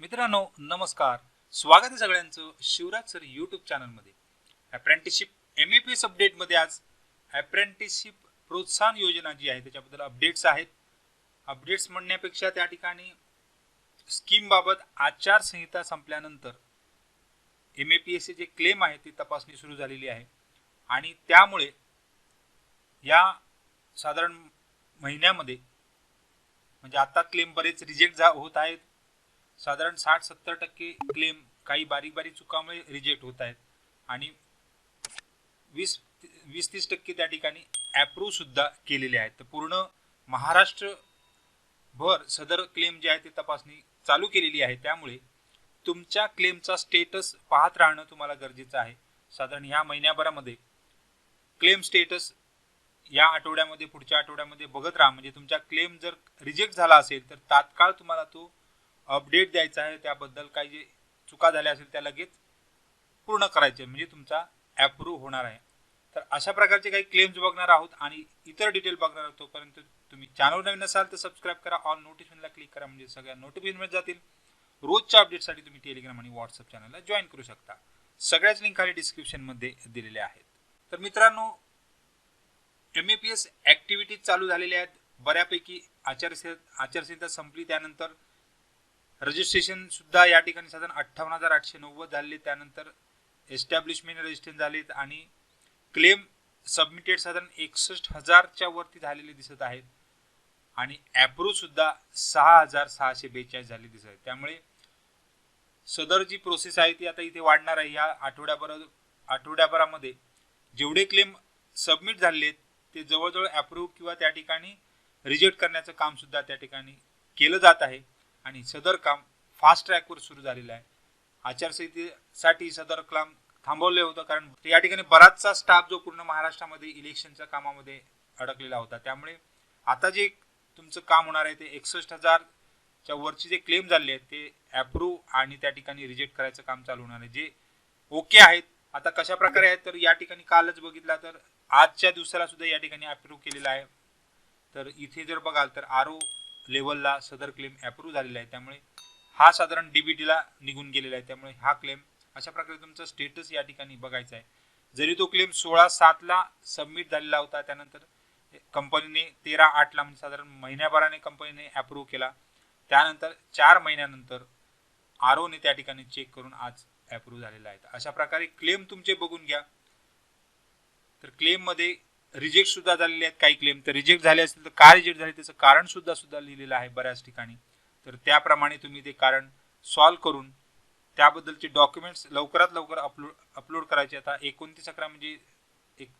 मित्रांनो नमस्कार. स्वागत आहे सगळ्यांचं शिवराज सर यूट्यूब चॅनलमध्ये apprenticeship M A P S अपडेटमध्ये आज अप्रेंटिसशिप प्रोत्साहन योजना जी आहे त्याच्याबद्दल अपडेट्स आहेत. अपडेट्स म्हणण्यापेक्षा त्या ठिकाणी स्कीमबाबत आचारसंहिता संपल्यानंतर एम ए पी एसचे जे क्लेम आहे ती तपासणी सुरू झालेली आहे. आणि त्यामुळे या साधारण महिन्यामध्ये म्हणजे आता क्लेम बरेच रिजेक्ट जा होत आहेत. साधारण साठ सत्तर टक्के क्लेम काही बारीक बारीक चुकामुळे रिजेक्ट होत आहेत. आणि वीस वीस तीस टक्के त्या ठिकाणी अप्रूव्ह सुद्धा केलेले आहेत. तर पूर्ण महाराष्ट्र भर सदर क्लेम जे आहे ते तपासणी चालू केलेली आहे. त्यामुळे तुमच्या क्लेमचा स्टेटस पाहत राहणं तुम्हाला गरजेचं आहे. साधारण ह्या महिन्याभरामध्ये क्लेम स्टेटस या आठवड्यामध्ये पुढच्या आठवड्यामध्ये बघत राहा. म्हणजे तुमचा क्लेम जर रिजेक्ट झाला असेल तर तात्काळ तुम्हाला तो अपडेट द्यायचा आहे त्याबद्दल काही जे चुका झाल्या असेल त्या लगेच पूर्ण करायचे म्हणजे तुमचा ॲप्रूव्ह होणार आहे. तर अशा प्रकारचे काही क्लेम्स बघणार आहोत आणि इतर डिटेल बघणार आहोत तोपर्यंत तुम्ही चॅनल नवीन असाल तर सबस्क्राईब करा ऑल नोटिफिकेशनला क्लिक करा म्हणजे सगळ्या नोटिफिकेशन मिळत जातील. रोजच्या अपडेटसाठी तुम्ही टेलिग्राम आणि व्हॉट्सअप चॅनलला जॉईन करू शकता. सगळ्याच लिंक खाली डिस्क्रिप्शनमध्ये दिलेल्या आहेत. तर मित्रांनो M A P S activities चालू झालेल्या आहेत. बऱ्यापैकी आचारसंहिता आचारसंहिता संपली त्यानंतर रजिस्ट्रेशन सुद्धा या ठिकाणी साधारण अठ्ठावन्न हजार आठशे नव्वद झाले. त्यानंतर एस्टॅब्लिशमेंट रजिस्ट्रेशन झालेत आणि क्लेम सबमिटेड साधारण एकसष्ट हजारच्या वरती झालेले दिसत आहेत. आणि ॲप्रूव्ह सुद्धा सहा हजार सहाशे बेचाळीस झाले दिसत आहेत. त्यामुळे सदर जी प्रोसेस आहे ती आता इथे वाढणार आहे. या आठवड्याभर आठवड्याभरामध्ये जेवढे क्लेम सबमिट झालेले आहेत ते जवळजवळ अप्रूव्ह किंवा त्या ठिकाणी रिजेक्ट करण्याचं काम सुद्धा त्या ठिकाणी केलं जात आहे. आणि सदर काम फास्ट ट्रॅकवर सुरू झालेलं आहे. आचारसंहितेसाठी सदर काम थांबवले होतं कारण या ठिकाणी बराचसा स्टाफ जो पूर्ण महाराष्ट्रामध्ये इलेक्शनच्या कामामध्ये अडकलेला होता. त्यामुळे आता जे तुमचं काम होणार आहे ते एकसष्ट हजारच्या वरचे जे क्लेम झाले आहेत ते अप्रूव्ह आणि त्या ठिकाणी रिजेक्ट करायचं काम चालू होणार आहे. जे ओके आहेत आता कशा प्रकारे आहेत तर या ठिकाणी कालच बघितला तर आजच्या दिवसाला सुद्धा या ठिकाणी अप्रूव्ह केलेला आहे. तर इथे जर बघाल तर आर ओ लेवलला सदर क्लेम अप्रूव्ह झालेला आहे. त्यामुळे हा साधारण डी बी टीला निघून गेलेला आहे. त्यामुळे हा क्लेम अशा प्रकारे तुमचा स्टेटस या ठिकाणी बघायचा आहे. जरी तो क्लेम सोळा सातला सबमिट झालेला होता त्यानंतर कंपनीने तेरा आठला म्हणजे साधारण महिन्याभराने कंपनीने अप्रूव्ह केला. त्यानंतर चार महिन्यानंतर आर ओने त्या ठिकाणी चेक करून आज अप्रूव्ह झालेला आहे. अशा प्रकारे क्लेम तुमचे बघून घ्या. तर क्लेममध्ये रिजेक्ट सुद्धा झालेले आहेत काही क्लेम तर रिजेक्ट झाले असतील तर का रिजेक्ट झाले? त्याचं कारण सुद्धा सुद्धा लिहिलेलं आहे बऱ्याच ठिकाणी. तर त्याप्रमाणे तुम्ही ते कारण सॉल्व्ह करून त्याबद्दलचे डॉक्युमेंट्स लवकरात लवकर अपलोड अपलोड करायचे. आता एकोणतीस अकरा म्हणजे एक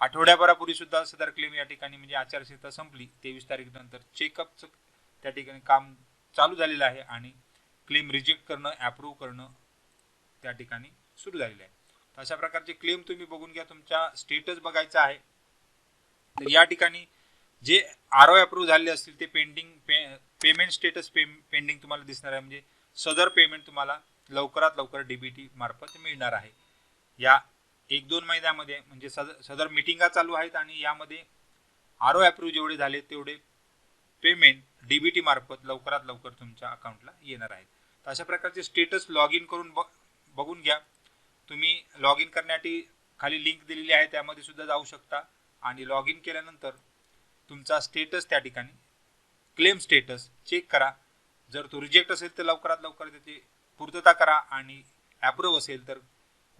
आठवड्याभरापूर्वी सुद्धा सदर क्लेम या ठिकाणी म्हणजे आचारसंहिता संपली. तेवीस तारीख नंतर चेकअपचं त्या ठिकाणी काम चालू झालेलं आहे आणि क्लेम रिजेक्ट करणं अप्रूव्ह करणं त्या ठिकाणी सुरू झालेलं आहे. अशा प्रकारचे क्लेम तुम्ही बघून घ्या. तुमच्या स्टेटस बघायचा आहे. तर या ठिकाणी जे आर ओ अप्रूव्ह झाले असतील ते पेंडिंग पे पेमेंट स्टेटस पे पेंडिंग तुम्हाला दिसणार आहे. म्हणजे सदर पेमेंट तुम्हाला लवकरात लवकर डी बी मार्फत मिळणार आहे. या एक दोन महिन्यामध्ये म्हणजे सदर सदर मिटिंगा चालू आहेत आणि यामध्ये आर ओ अप्रूव्ह जेवढे झाले तेवढे पेमेंट डी बी मार्फत लवकरात लवकर तुमच्या अकाउंटला येणार आहेत. तर अशा प्रकारचे स्टेटस लॉग इन करून बघून घ्या. तुम्ही लॉग इन करण्यासाठी खाली लिंक दिलेली आहे त्यामध्ये सुद्धा जाऊ शकता. आणि लॉग इन केल्यानंतर तुमचा स्टेटस त्या ठिकाणी. क्लेम स्टेटस चेक करा. जर तो रिजेक्ट असेल तर लवकरात लवकर त्याची पूर्तता करा आणि ॲप्रूव्ह असेल तर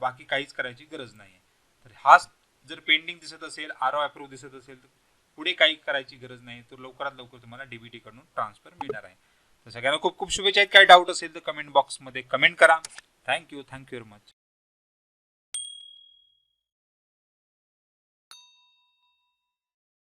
बाकी काहीच करायची गरज नाही आहे तर हाच जर पेंडिंग दिसत असेल आर ओ ॲप्रूव्ह दिसत असेल तर पुढे काही करायची गरज नाही तर लवकरात लवकर तुम्हाला डी बी टीकडून ट्रान्सफर मिळणार आहे. तर सगळ्यांना खूप खूप शुभेच्छा. आहेत काही डाऊट असेल तर कमेंट बॉक्समध्ये कमेंट करा. Thank you thank you very much